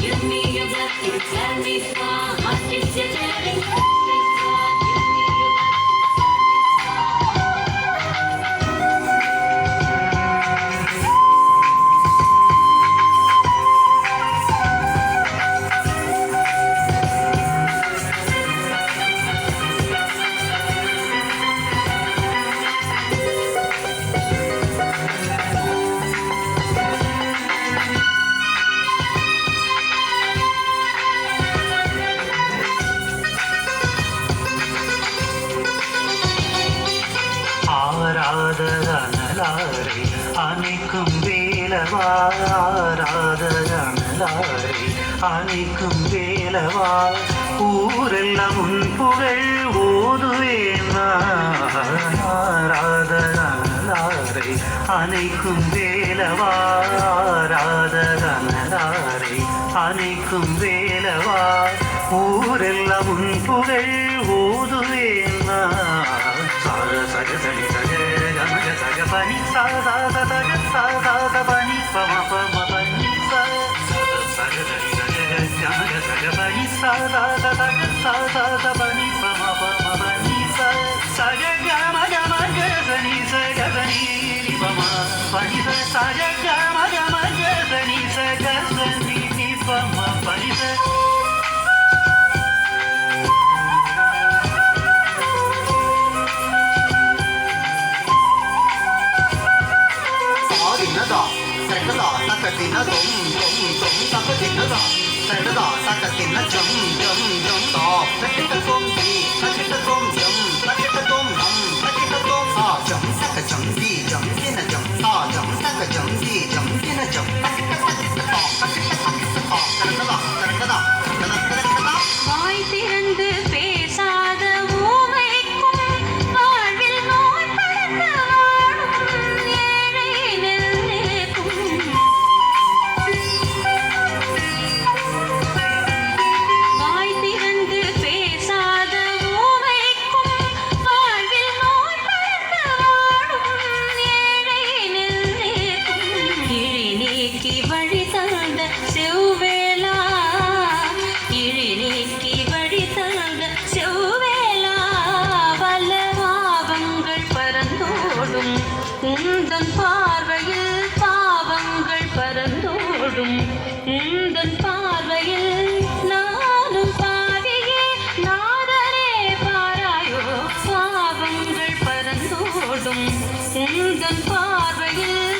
Give me your blessing, tell me why I can't ஆராத அனலாரை அணைக்கும் வேலவா அணைக்கும் வேலவா. ஊரெல்லாம் உன் புகழ் ஓதுவேன். ஆராத அனலாரை அணைக்கும் வேலவா அணைக்கும் வேலவா. ஊரெல்லாம் உன் புகழ் ஓதுவேன். sa da da ลงสมสักก็จิตนะดอกใส่แล้ะดอกสักกะตินแล้วจมจมจมตอบสักกะตะคงดี உந்தன் பார்வையில் நானும் பாவியே நாதனே பாராயோ பாவங்கள் பறந்தோடும் உந்தன் பார்வையில்